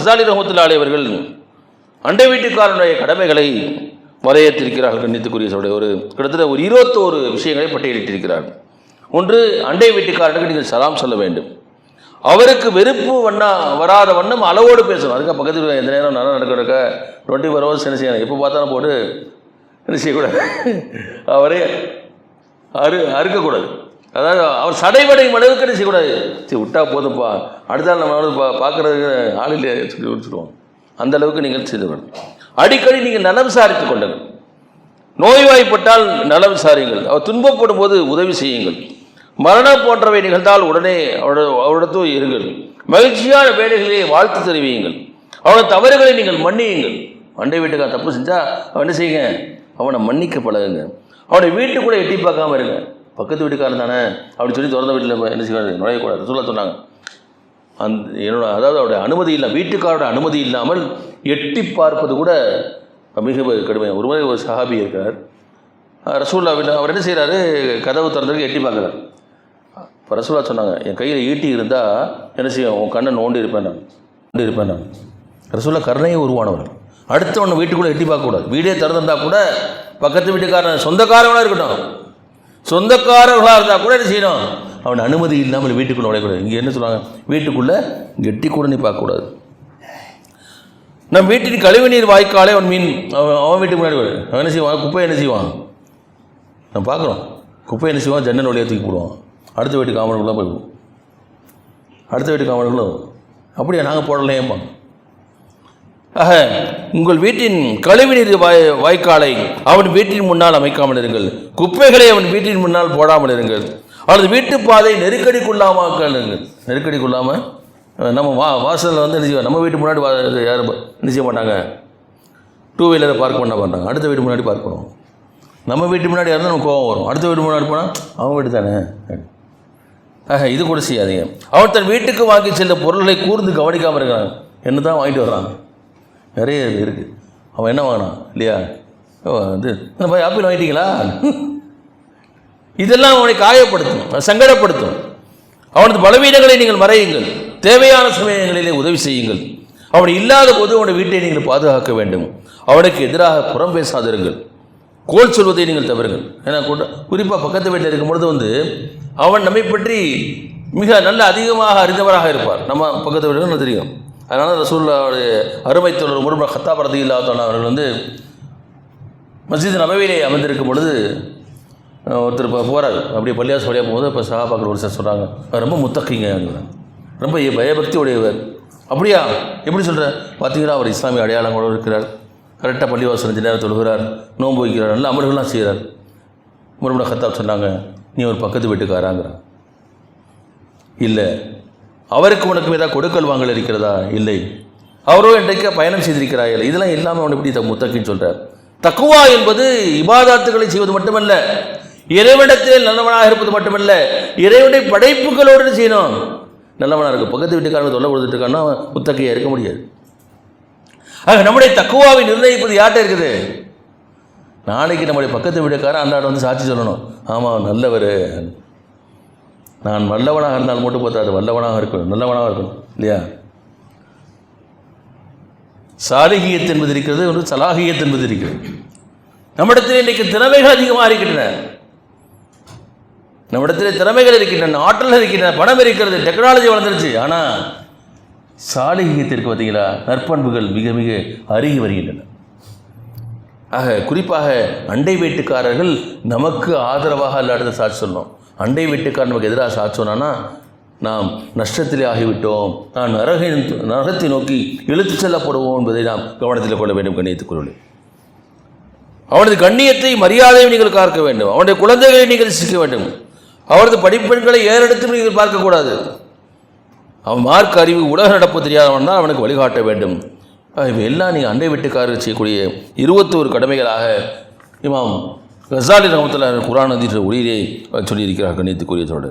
கசாலி ரஹமத்துல்லாலே அவர்கள் அண்டை வீட்டுக்காரனுடைய கடமைகளை வரையறுத்திருக்கிறார்கள் கண்ணித்துக்குரிய சொல்லுடைய ஒரு கிட்டத்தட்ட ஒரு இருபத்தோரு விஷயங்களை பட்டியலிட்டிருக்கிறார். ஒன்று அண்டை வீட்டுக்காரனுக்கு நீங்கள் சலாம் சொல்ல வேண்டும். அவருக்கு வெறுப்பு வண்ணா வராத வண்ணம் அளவோடு பேசணும். அதுக்காக பக்கத்தில் எந்த நேரம் நல்லா நடக்கிறக்க டுவெண்ட்டி ஃபோர் ஹவர்ஸ் என்ன செய்யணும்? எப்போ பார்த்தாலும் போட்டு என்ன செய்யக்கூடாது? அவரே அறு அறுக்கக்கூடாது. அதாவது அவர் சடைவடையும் அளவுக்கு என்ன செய்யக்கூடாது? சரி விட்டா போதும்ப்பா அடுத்த நாள் நம்ம வந்து பா பார்க்குறதுக்கு ஆள் இல்லையா? சொல்லி விட்டுருவோம் அந்த அளவுக்கு நீங்கள் செய்து அடிக்கடி நீங்கள் நலம் விசாரித்துக் கொள்ளுங்கள் நோய்வாய்ப்பட்டால் நலம் விசாரியுங்கள் அவர் துன்பப்படும் போது உதவி செய்யுங்கள். மரணம் போன்றவை நிகழ்ந்தால் உடனே அவரோட இருங்கள். மகிழ்ச்சியான வேலைகளை வாழ்த்து தெரிவியுங்கள். அவனோட தவறுகளை நீங்கள் மன்னியுங்கள். அண்டை வீட்டுக்கார தப்பு செஞ்சால் அவன் என்ன செய்யுங்க? அவனை மன்னிக்க பழகுங்க. அவனை வீட்டுக்குள்ளே எட்டி பார்க்காம இருங்க. பக்கத்து வீட்டுக்காரன் தானே? அப்படின்னு சொல்லி திறந்த வீட்டில் என்ன செய்யக்கூடாது நுழையக்கூடாது. சொல்ல சொன்னாங்க. அந்த என்னோட அதாவது அவருடைய அனுமதி இல்லை வீட்டுக்காரோட அனுமதி இல்லாமல் எட்டி பார்ப்பது கூட மிக கடுமையாக ஒரு முறை ஒரு சஹாபி இருக்கிறார். ரசூல்லா வீட்டில் அவர் என்ன செய்கிறாரு கதவு திறந்ததுக்கு எட்டி பார்க்குறாரு. இப்போ ரசூல்லா சொன்னாங்க என் கையில் ஈட்டி இருந்தால் என்ன செய்யும் உன் கண்ணை நோண்டி இருப்பேன் நான். நோண்டி இருப்பேன் நான். ரசூல்லா கருணையை உருவானவர். அடுத்தவனை வீட்டுக்குள்ளே எட்டி பார்க்கக்கூடாது. வீடே திறந்திருந்தால் கூட பக்கத்து வீட்டுக்காரன் சொந்தக்காரவனாக இருக்கட்டும். சொந்தக்காரர்களாக இருந்தால் கூட என்ன செய்யணும்? அவன் அனுமதி இல்லாமல் வீட்டுக்குள்ளே நுழையக்கூடாது. இங்கே என்ன சொல்லுவாங்க? வீட்டுக்குள்ளே கெட்டி கூட நீ பார்க்கக்கூடாது. நம் வீட்டின் கழிவுநீர் வாய்க்காலே அவன் மீன். அவன் அவன் வீட்டுக்கு முன்னாடி அவன் என்ன செய்வான்? குப்பை என்ன செய்வான்? நம்ம பார்க்குறோம். குப்பை என்ன செய்வான்? ஜன்னல் வழியாக தூக்கி போடுவான். அடுத்த வீட்டு காமனுக்குள்ளே போயிடுவோம் அடுத்த வீட்டு காமனுக்குள்ளே அப்படியா? நாங்கள் போடலையேம்மா ஆக உங்கள் வீட்டின் கழிவுநீர் வாய் வாய்க்காலை அவன் வீட்டின் முன்னால் அமைக்காமல் இருங்கள். குப்பைகளை அவன் வீட்டின் முன்னால் போடாமல் இருங்கள். அவனது வீட்டு பாதை நெருக்கடிக்குள்ளாமல் இருங்கள். நெருக்கடிக்குள்ளாமல் நம்ம வா வாசலில் வந்து என்ன நம்ம வீட்டு முன்னாடி வா யாரும் என்ன செய்ய மாட்டாங்க? டூ வீலரை பார்க் பண்ண மாட்டாங்க. அடுத்த வீட்டு முன்னாடி பார்க் பண்ணுவோம். நம்ம வீட்டு முன்னாடி இருந்தால் நமக்கு கோவம் வரும். அடுத்த வீட்டு முன்னாடி போனால் அவன் வீடு தானே? ஆக இது கூட செய்யாதீங்க. அவன் தன் வீட்டுக்கு வாங்கி செல்ல பொருள்களை கூர்ந்து கவனிக்காமல் இருக்கிறாங்க என்ன தான் வாங்கிட்டு வர்றாங்க நிறைய இருக்குது அவன் என்ன வாங்கினான் இல்லையா? ஓ இது இந்த மாதிரி ஆப்பிள் வாங்கிட்டீங்களா? இதெல்லாம் அவனை காயப்படுத்தும் சங்கடப்படுத்தும். அவனது பலவீனங்களை நீங்கள் மறையுங்கள். தேவையான சமயங்களிலே உதவி செய்யுங்கள். அவன் இல்லாத போது அவனுடைய வீட்டை நீங்கள் பாதுகாக்க வேண்டும். அவனுக்கு எதிராக புறம் பேசாதிருங்கள். கோல் சொல்வதை நீங்கள் தவறுங்கள். ஏன்னா கூட குறிப்பாக பக்கத்து வீட்டில் இருக்கும் பொழுது வந்து அவன் நம்மை பற்றி மிக நல்ல அதிகமாக அறிந்தவராக இருப்பார். நம்ம பக்கத்து வீட்டுக்கு தெரியும்? அதனால் ரசூல்லாவுடைய அருமை தோழர் முரும ஹத்தாபரதி இல்லாதவன் அவர்கள் வந்து மஸ்ஜித் நபவிலே அமைந்திருக்கும் பொழுது ஒருத்தர் இப்போ போகிறார் அப்படியே பள்ளியாசு வழியாக போகும்போது இப்போ சகாபாக்கள் ஒரு சார் சொல்கிறாங்க ரொம்ப முத்தக்கிங்க ரொம்ப பயபக்தி உடையவர் அப்படியா? எப்படி சொல்கிற பார்த்தீங்கன்னா அவர் இஸ்லாமிய அடையாளங்களோடு இருக்கிறார். கரெக்டாக பள்ளிவாசல் அஞ்சு நேரம் தொழுகிறார் நோன்பு வைக்கிறார். நல்ல அமல்கள்லாம் செய்கிறார் முருமன ஹத்தாப் சொன்னாங்க நீ ஒரு பக்கத்து வீட்டுக்காராங்கிற இல்லை. அவருக்கு உனக்கு ஏதாவது கொடுக்கல் வாங்கல் இருக்கிறதா? இல்லை. அவரோ இன்றைக்கு பயணம் செய்திருக்கிறாயில் இதெல்லாம் இல்லாமல் அவன் எப்படி த- முத்தக்கின்னு சொல்கிறார் தக்குவா என்பது இபாதாத்துகளை செய்வது மட்டுமல்ல. இறைவனிடத்தில் நல்லவனாக இருப்பது மட்டுமல்ல. இறைவனுடைய படைப்புகளோடு செய்யணும்? நல்லவனாக இருக்கும் பக்கத்து வீட்டுக்காரங்க தொல்லை கொடுத்துட்டு இருக்கான்னா முத்தக்கையாக இருக்க முடியாது. ஆக நம்முடைய தக்குவாவை நிர்ணயிப்பது யார்கிட்ட இருக்குது? நாளைக்கு நம்முடைய பக்கத்து வீட்டுக்காரன் அன்றாட வந்து சாட்சி சொல்லணும். ஆமாம் நல்லவர். நான் வல்லவனாக இருந்தால் மட்டும் பார்த்தாது வல்லவனாக இருக்கணும் நல்லவனாக இருக்கணும் இல்லையா? சாலிகியத் என்பது இருக்கிறது ஒன்று சலாகியத் என்பது இருக்கிறது. நம்மிடத்தில் இன்றைக்கு திறமைகள் அதிகமாக இருக்கின்றன. நம்மிடத்தில் திறமைகள் இருக்கின்றன ஆற்றல் இருக்கின்றன பணம் இருக்கிறது டெக்னாலஜி வளர்ந்துருச்சு. ஆனால் சாலிகியத்திற்கு பார்த்தீங்களா? நற்பண்புகள் மிக மிக அருகி வருகின்றன. ஆக குறிப்பாக அண்டை வீட்டுக்காரர்கள் நமக்கு ஆதரவாக அல்லாத சாட்சி சொன்னோம் அண்டை வீட்டுக்காரர் நமக்கு எதிராக சாட்சி நாம் நஷ்டத்திலே ஆகிவிட்டோம். நான் நரக நரகத்தை நோக்கி இழுத்துச் செல்லப்படுவோம் என்பதை நாம் கவனத்தில் கொள்ள வேண்டும் கண்ணியத்துக் கொள்ள அவனது கண்ணியத்தை மரியாதையை நீங்கள் காக்க வேண்டும். அவனுடைய குழந்தைகளை நீங்கள் சிக்க வேண்டும். அவரது படிப்பெண்களை ஏறெடுத்து நீங்கள் பார்க்கக்கூடாது. அவன் மார்க் அறிவு உலக நடப்பு தெரியாதவன் தான் அவனுக்கு வழிகாட்ட வேண்டும். இவையெல்லாம் எல்லாம் நீங்கள் அண்டை வீட்டுக்காரர் செய்யக்கூடிய இருபத்தோரு கடமைகளாக இமாம் கசாலி ரஹமத்துல குரான் நதின்ற ஒளியிலே சொல்லியிருக்கிறார் கண்ணியத்துக்குரியதோடு